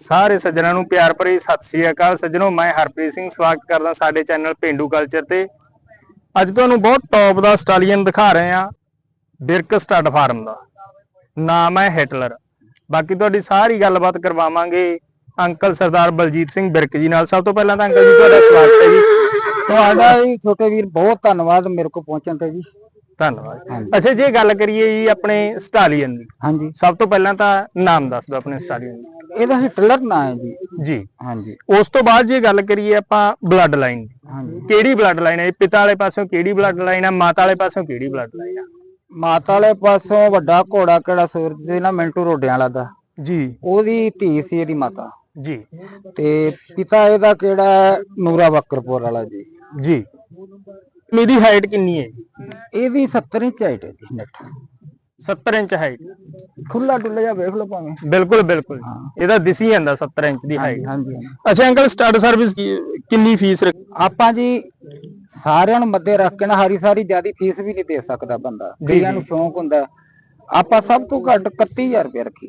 ਸਾਰੇ ਸੱਜਣਾਂ ਨੂੰ ਪਿਆਰ ਭਰੀ ਸਤਿ ਸ੍ਰੀ ਅਕਾਲ ਸੱਜਣੋ, ਮੈਂ ਹਰਪ੍ਰੀਤ ਸਿੰਘ ਸਵਾਗਤ ਕਰਦਾ ਸਾਡੇ ਚੈਨਲ ਪਿੰਡੂ ਕਲਚਰ ਤੇ। ਅੱਜ ਤੁਹਾਨੂੰ ਬਹੁਤ ਟੌਪ ਦਾ ਸਟਾਲੀਅਨ ਦਿਖਾ ਰਹੇ ਹਾਂ, ਬਿਰਕ ਸਟੱਡ ਫਾਰਮ ਦਾ। ਨਾਮ ਹੈ ਹਿਟਲਰ ਬਾਕੀ ਤੁਹਾਡੀ ਸਾਰੀ ਗੱਲਬਾਤ ਕਰਵਾਵਾਂਗੇ ਅੰਕਲ ਸਰਦਾਰ ਬਲਜੀਤ ਸਿੰਘ ਬਿਰਕ ਜੀ ਨਾਲ। ਸਭ ਤੋਂ ਪਹਿਲਾਂ ਤਾਂ ਅੰਕਲ ਜੀ, ਤੁਹਾਡਾ ਸਵਾਗਤ ਹੈ ਜੀ। ਤੁਹਾਡਾ ਜੀ ਛੋਟੇ ਵੀਰ, ਬਹੁਤ ਧੰਨਵਾਦ ਮੇਰੇ ਕੋਲ ਪਹੁੰਚਣ ਤੇ ਜੀ। ਧੰਨਵਾਦ ਅੱਛਾ ਜੇ ਗੱਲ ਕਰੀਏ ਜੀ ਆਪਣੇ ਸਟਾਲੀਅਨ ਦੀ ਹਾਂਜੀ। ਸਭ ਤੋਂ ਪਹਿਲਾਂ ਤਾਂ ਨਾਮ ਦੱਸ ਦਿਓ ਆਪਣੇ ਸਟਾਲੀਅਨ ਦਾ। ਇਹਦਾ ਹਿਟਲਰ ਨਾਂ ਹੈ ਜੀ। ਜੀ। ਹਾਂਜੀ। ਉਸ ਤੋਂ ਬਾਅਦ ਜੇ ਗੱਲ ਕਰੀਏ ਆਪਾਂ ਬਲੱਡ ਲਾਈਨ ਦੀ ਹਾਂਜੀ। ਕਿਹੜੀ ਬਲੱਡ ਲਾਈਨ ਹੈ? ਪਿਤਾ ਵਾਲੇ ਪਾਸੋਂ ਕਿਹੜੀ ਬਲੱਡ ਲਾਈਨ ਹੈ ਮਾਤਾ ਵਾਲੇ ਪਾਸੋਂ ਕਿਹੜੀ ਬਲੱਡ ਲਾਈਨ ਹੈ ਮਾਤਾ ਵਾਲੇ ਪਾਸੋਂ ਵੱਡਾ ਘੋੜਾ ਕਿਹੜਾ ਸੂਰਜ ਸੀ ਨਾ ਮਿੰਟੂ ਰੋਡਿਆਂ ਵਾਲਾ ਦਾ। ਜੀ। ਉਹਦੀ ਧੀ ਸੀ ਇਹਦੀ ਮਾਤਾ। ਜੀ। ਤੇ ਪਿਤਾ ਇਹਦਾ ਕਿਹੜਾ ਨੂਰਾ ਬੱਕਰਪੁਰ ਵਾਲਾ ਜੀ। ਜੀ। ਮੇਰੀ ਹਾਈਟ ਕਿੰਨੀ ਹੈ ਇਹਦੀ 70 ਇੰਚ ਹਾਈਟ ਹੈ ਜੀ ਨੈਟ 70 ਇੰਚ ਹਾਈਟ ਖੁੱਲਾ ਡੁੱਲਾ ਜਿਹਾ ਵੇਖ ਲਓ ਭਾਵੇਂ। ਬਿਲਕੁਲ ਬਿਲਕੁਲ। ਇਹਦਾ ਦਿਸੀ ਜਾਂਦਾ 70 ਇੰਚ ਦੀ ਹਾਈਟ ਹਾਂਜੀ। ਅੱਛਾ ਅੰਕਲ ਸਟੱਡ ਸਰਵਿਸ ਕਿੰਨੀ ਫੀਸ ਆਪਾਂ ਜੀ ਸਾਰਿਆਂ ਨੂੰ ਮੱਦੇ ਰੱਖ ਕੇ ਨਾ ਹਾਰੀ ਸਾਰੀ ਜਿਆਦੀ ਫੀਸ ਵੀ ਨਹੀਂ ਦੇ ਸਕਦਾ ਬੰਦਾ। ਕਈਆਂ ਨੂੰ ਸ਼ੌਂਕ ਹੁੰਦਾ। ਆਪਾਂ ਸਭ ਤੋਂ ਘੱਟ 31000 ਰੁਪਏ ਰੱਖੀ।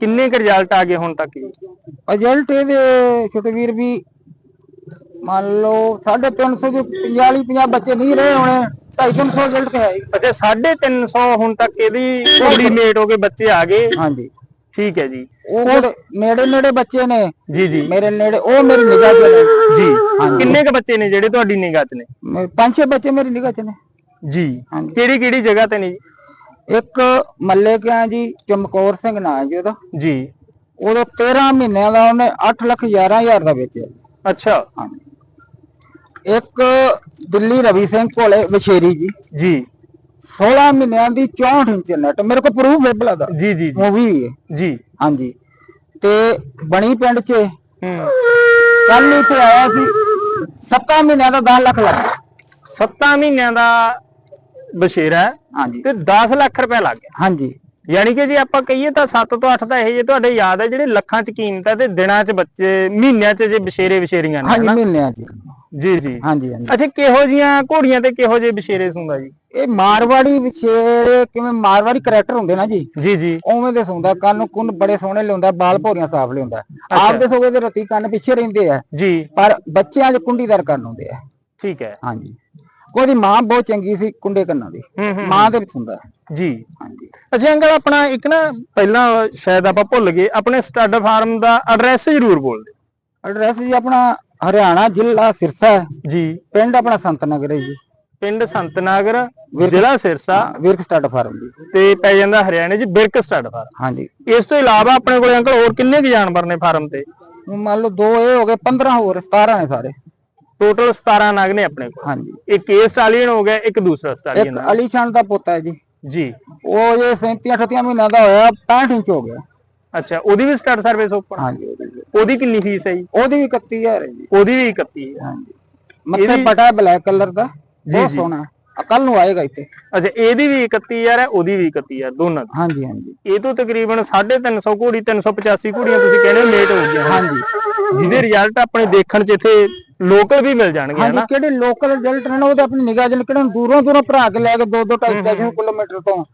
ਕਿੰਨੇ ਕੁ ਰਿਜ਼ਲਟ ਆ ਗਏ ਹੁਣ ਤੱਕ? ਜੀ? ਰਿਜ਼ਲਟ ਇਹਦੇ ਛੋਟੇ ਵੀਰ ਵੀ ਮੰਨ ਲਓ 350 ਦੇ 50 50 ਬੱਚੇ ਨਹੀਂ ਰਹੇ ਹੋਣੇ। 250 ਰਿਜ਼ਲਟ ਹੈ ਹੀ। ਅੱਛਾ 350 ਹੁਣ ਤੱਕ ਇਹਦੀ ਕੁੜੀ ਮੇਟ ਹੋ ਕੇ ਬੱਚੇ ਆ ਗਏ। ਹਾਂਜੀ। ਠੀਕ ਹੈ ਜੀ। ਉਹ ਜਿਹੜੇ ਨੇੜੇ ਨੇੜੇ ਬੱਚੇ ਨੇ ਜੀ ਜੀ। ਮੇਰੇ ਨੇੜੇ ਉਹ ਮੇਰੀ ਨਿਗਾਹ 'ਚ ਨੇ। ਜੀ। ਕਿੰਨੇ ਕੁ ਬੱਚੇ ਨੇ ਜਿਹੜੇ ਤੁਹਾਡੀ ਨਿਗਾਹ 'ਚ ਨੇ? ਮੇ- ਪੰਜ ਛੇ ਬੱਚੇ ਮੇਰੀ ਨਿਗਾਹ 'ਚ ਨੇ। ਜੀ। ਹਾਂਜੀ। ਕਿਹੜੀ ਕਿਹੜੀ ਜਗ੍ਹਾ ਤੇ ਨੇ ਜੀ? ਇੱਕ ਮੱਲੇ ਕਿਆ ਜੀ ਚਮਕੌਰ ਸਿੰਘ ਨਾਂ ਹੈ ਜੀ ਉਹਦਾ। ਜੀ। ਉਦੋਂ 13 ਮਹੀਨਿਆਂ ਦਾ ਉਹਨੇ 8 ਲੱਖ 11 ਹਜ਼ਾਰ ਦਾ ਵੇਚਿਆ। ਅੱਛਾ। ਹਾਂਜੀ। ਇੱਕ ਦਿੱਲੀ ਰਵੀ ਸਿੰਘ ਕੋਲੇ ਵਿਸ਼ੇਰੀ ਜੀ। ਜੀ। 16 ਮਹੀਨਿਆਂ ਦੀ 64 ਇੰਚ ਨੈਟ ਮੇਰੇ ਕੋਲ ਪ੍ਰੂਫ ਹੈ ਭਲਾ ਦਾ। ਜੀ ਜੀ ਉਹ ਵੀ ਹੈ। ਜੀ। ਹਾਂਜੀ। ਤੇ ਬਣੀ ਪਿੰਡ 'ਚ ਹੂੰ। ਕੱਲ ਇੱਥੇ ਆਇਆ ਸੀ। 7 ਮਹੀਨਿਆਂ ਦਾ 10 ਲੱਖ ਲੱਗਾ 7 ਮਹੀਨਿਆਂ ਦਾ ਬਸ਼ੇਰਾ ਹਾਂਜੀ। ਤੇ 10 ਲੱਖ ਰੁਪਏ ਲੱਗ ਗਿਆ। ਹਾਂਜੀ। ਯਾਨੀ ਕਿ ਜੇ ਆਪਾਂ ਕਹੀਏ ਤਾਂ 7 ਤੋਂ 8 ਤਾਂ ਇਹ ਜੇ ਤੁਹਾਡੇ ਯਾਦ ਹੈ ਜਿਹੜੇ ਲੱਖਾਂ ਚ ਕੀਮਤ ਹੈ ਤੇ ਦਿਨਾਂ ਚ ਬੱਚੇ ਮਹੀਨਿਆਂ ਚ ਜੇ ਬਸ਼ੇਰੇ ਬਸ਼ੇਰੀਆਂ ਨੇ ਹਾਂਜੀ ਹਨਾ? ਮਹੀਨਿਆਂ 'ਚ। ਜੀ ਜੀ। ਹਾਂਜੀ ਹਾਂਜੀ। ਅੱਛਾ ਕਿਹੋ ਜੀਆਂ ਘੋੜੀਆਂ ਤੇ ਕਿਹੋ ਜਿਹੇ ਬਸ਼ੇਰੇ ਸੁੰਦਾ ਜੀ? ਇਹ ਮਾਰਵਾੜੀ ਵਿਸ਼ੇਰੇ ਕਿਵੇਂ ਮਾਰਵਾੜੀ ਕਰੈਕਟਰ ਹੁੰਦੇ ਨਾ ਜੀ? ਜੀ ਜੀ। ਉਵੇਂ ਦੇ ਸੁੰਦਾ ਕੰਨ ਕੁੰਨ ਬੜੇ ਸੋਹਣੇ ਲਿਆਉਂਦਾ ਬਾਲ ਭੋਰੀਆਂ ਸਾਫ਼ ਲਿਆਉਂਦਾ। ਆਪਦੇ ਸੋਵੇ ਦੇ ਰਤੀ ਕੰਨ ਪਿੱਛੇ ਰਹਿੰਦੇ ਆ। ਜੀ। ਪਰ ਬੱਚਿਆਂ 'ਚ ਕੁੰਡੀਦਾਰ ਕੰਨ ਹੁੰਦੇ ਆ। ਠੀਕ ਹੈ। ਹਾਂਜੀ। ਉਹਦੀ ਮਾਂ ਬਹੁਤ ਚੰਗੀ ਸੀ ਕੁੰਡੇ ਕੰਨਾਂ ਦੀ। ਮਾਂ ਦੇ ਵਿੱਚ ਹੁੰਦਾ। ਜੀ। ਹਾਂਜੀ। ਅੱਛਾ ਅੰਕਲ ਆਪਣਾ ਇੱਕ ਨਾ ਪਹਿਲਾਂ ਸ਼ਾਇਦ ਆਪਾਂ ਭੁੱਲ ਗਏ ਆਪਣੇ ਸਟੱਡ ਫਾਰਮ ਦਾ ਐਡਰੈਸ ਜ਼ਰੂਰ ਬੋਲ ਦਿਓ। ਐਡਰੈਸ ਜੀ ਆਪਣਾ ਹਰਿਆਣਾ ਜ਼ਿਲ੍ਹਾ ਸਿਰਸਾ ਹੈ। ਜੀ। ਪਿੰਡ ਆਪਣਾ ਸੰਤ ਨਗਰ ਹੈ ਜੀ। ਪਿੰਡ ਸੰਤਨਾਗਰ ਜ਼ਿਲ੍ਹਾ ਸਿਰਸਾ। ਵਿਰਕ ਸਟਾਰਟ ਫਾਰਮ ਜੀ। ਤੇ ਪੈ ਜਾਂਦਾ ਹਰਿਆਣੇ 'ਚ ਬਿਰਕ ਸਟੱਡ ਫਾਰਮ। ਹਾਂਜੀ। ਇਸ ਤੋਂ ਇਲਾਵਾ ਆਪਣੇ ਕੋਲੇ ਅੰਕਲ ਹੋਰ ਕਿੰਨੇ ਕੁ ਜਾਨਵਰ ਨੇ ਫਾਰਮ ਤੇ? ਮੰਨ ਲਓ ਦੋ ਇਹ ਹੋ ਗਏ 15 ਹੋਰ 17 ਨੇ ਸਾਰੇ। ਟੋਟਲ 17 ਨਗ ਨੇ ਆਪਣੇ ਕੋਲ। ਹਾਂਜੀ। ਇੱਕ ਇਹ ਸਟਾਲੀਅਨ ਹੋ ਗਿਆ ਇੱਕ ਦੂਸਰਾ ਇੱਕ ਸਟਾਲੀਅਨ ਅਲੀਸ਼ਾਨ ਦਾ ਪੋਤਾ ਹੈ ਜੀ। ਜੀ। ਉਹ ਜੇ 37 38 ਮਹੀਨਿਆਂ ਦਾ ਹੋਇਆ 65 ਇੰਚ ਹੋ ਗਿਆ। ਅੱਛਾ ਉਹਦੀ ਵੀ ਸਟਾਰਟ ਸਰਵਿਸ ਓਪਨ? ਹਾਂਜੀ। ਉਹਦੀ ਕਿੰਨੀ ਫੀਸ ਹੈ ਜੀ? ਉਹਦੀ ਵੀ 31000 ਹੈ ਜੀ। ਉਹਦੀ ਵੀ 31 ਹੈ। ਹਾਂਜੀ। ਮੱਥੇ ਪਟਾ ਬਲੈਕ ਕਲਰ ਦਾ। ਬਹੁਤ ਸੋਹਣਾ। ਕੱਲ ਨੂੰ ਆਏਗਾ ਇੱਥੇ। ਅੱਛਾ ਇਹਦੀ ਵੀ 31000 ਹੈ ਉਹਦੀ ਵੀ 31000 ਦੋਨਾਂ ਦੀ। ਹਾਂਜੀ ਹਾਂਜੀ। ਇਹ ਤੋਂ ਤਕਰੀਬਨ 350 ਘੋੜੀ 385 ਘੋੜੀਆਂ ਤੁਸੀਂ ਕਹਿੰਦੇ ਲੇਟ ਹੋ ਗਈਆਂ। ਹਾਂਜੀ। ਜਿਹਦੇ ਰਿਜ਼ਲਟ ਆਪਣੇ ਦੇਖਣ ਚ ਇੱਥੇ ਲੋਕਲ ਵੀ ਮਿਲ ਜਾਣਗੇ ਹਾਂਜੀ ਕਿਹੜੇ ਲੋਕਲ ਰਿਜ਼ਲਟ ਨੇ ਉਹ ਤਾਂ ਆਪਣੀ ਨਿਗਾਹ ਨਿਕਲਣ ਦੂਰੋਂ ਦੂਰੋਂ ਭਰਾ ਕੇ ਲੈ ਕੇ 2 2 2.5 3 ਕਿਲੋਮੀਟਰ ਤੋਂ।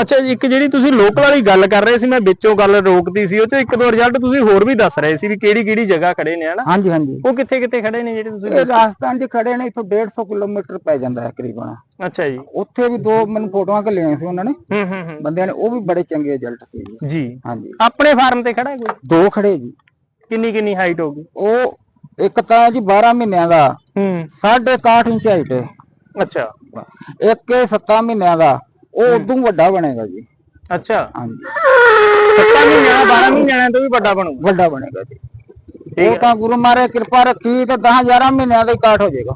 ਅੱਛਾ ਜੀ, ਇੱਕ ਜਿਹੜੀ ਤੁਸੀਂ ਲੋਕਲ ਵਾਲੀ ਗੱਲ ਕਰ ਰਹੇ ਸੀ ਮੈਂ ਵਿੱਚੋਂ ਗੱਲ ਰੋਕਦੀ ਸੀ ਉਹ ਚ ਇੱਕ ਦੋ ਰਿਜ਼ਲਟ ਤੁਸੀਂ ਹੋਰ ਵੀ ਦੱਸ ਰਹੇ ਸੀ ਵੀ ਕਿਹੜੀ ਕਿਹੜੀ ਜਗ੍ਹਾ ਖੜੇ ਨੇ ਹਨਾ? ਹਾਂਜੀ ਹਾਂਜੀ। ਉਹ ਕਿੱਥੇ ਕਿੱਥੇ ਖੜੇ ਨੇ ਜਿਹੜੇ ਤੁਸੀਂ ਇਹ ਰਾਜਸਥਾਨ 'ਚ ਖੜੇ ਨੇ ਇਥੋਂ 150 ਕਿਲੋਮੀਟਰ ਪੈ ਜਾਂਦਾ ਹੈ ਕਰੀਬਨ ਅੱਛਾ ਜੀ। ਉੱਥੇ ਵੀ ਦੋ ਮੈਨੂੰ ਫੋਟੋਆਂ ਘੱਲੀਆਂ ਸੀ ਉਹਨਾਂ ਨੇ। ਹੂੰ ਹੂੰ ਹੂੰ। ਬੰਦਿਆਂ ਨੇ ਉਹ ਵੀ ਬੜੇ ਚੰਗੇ ਰਿਜ਼ਲਟ ਸੀ ਜੀ। ਹਾਂਜੀ। ਆਪਣੇ ਫਾਰਮ ਤੇ ਖੜਾ ਹੈ ਕੋਈ? ਦੋ ਖੜੇ ਜੀ। ਕਿੰਨੀ ਕਿੰਨੀ ਹਾਈਟ ਹੋਗੀ ਉਹ ਇੱਕ ਤਾਂ ਜੀ 12 ਮਹੀਨਿਆਂ ਦਾ। ਹੂੰ। 61 ਇੰਚ ਹਾਈਟ ਹੈ ਅੱਛਾ। ਇੱਕ 7 ਮਹੀਨਿਆਂ ਦਾ। ਉਹ ਉਦੋਂ ਵੱਡਾ ਬਣੇਗਾ ਜੀ। ਅੱਛਾ। ਹਾਂਜੀ। 7 ਮਹੀਨਿਆਂ ਦਾ 12 ਮਹੀਨਿਆਂ ਦਾ ਵੀ ਵੱਡਾ ਬਣੂ ਵੱਡਾ ਬਣੇਗਾ ਜੀ। ਉਹ ਤਾਂ ਗੁਰੂ ਮਹਾਰਾਜ ਕਿਰਪਾ ਰੱਖੀ ਤੇ 10 11 ਮਹੀਨਿਆਂ ਦਾ ਹੀ ਕਾਟ ਹੋ ਜਾਏਗਾ।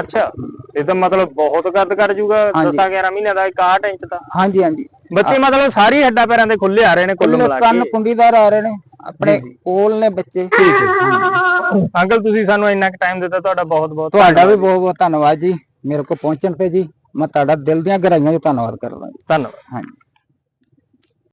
ਅੱਛਾ ਇਹ ਤਾਂ ਮਤਲਬ ਬਹੁਤ ਕੱਦ ਕਰ ਜੂਗਾ 10 11 ਮਹੀਨਿਆਂ ਦਾ 61 ਇੰਚ ਦਾ। ਹਾਂਜੀ ਹਾਂਜੀ। ਬੱਚੇ ਮਤਲਬ ਸਾਰੀ ਹੱਡਾਂ ਪੈਰਾਂ ਦੇ ਖੁੱਲੇ ਆ ਰਹੇ ਨੇ ਕੁੱਲ ਮਿਲਾ ਕੰਨ ਕੇ ਕੁੰਡੀਦਾਰ ਆ ਰਹੇ ਨੇ ਆਪਣੇ ਕੋਲ ਨੇ ਬੱਚੇ। ਅੰਕਲ ਤੁਸੀਂ ਸਾਨੂੰ ਇੰਨਾ ਕੁ ਟਾਈਮ ਦਿੱਤਾ ਤੁਹਾਡਾ ਬਹੁਤ ਬਹੁਤ ਤੁਹਾਡਾ ਵੀ ਬਹੁਤ ਬਹੁਤ ਧੰਨਵਾਦ ਜੀ ਮੇਰੇ ਕੋਲ ਪਹੁੰਚਣ ਤੇ ਜੀ। ਮੈਂ ਤੁਹਾਡਾ ਦਿਲ ਦੀਆਂ ਗਹਿਰਾਈਆਂ ਤੋਂ ਧੰਨਵਾਦ ਕਰਦਾ ਜੀ। ਧੰਨਵਾਦ। ਹਾਂਜੀ।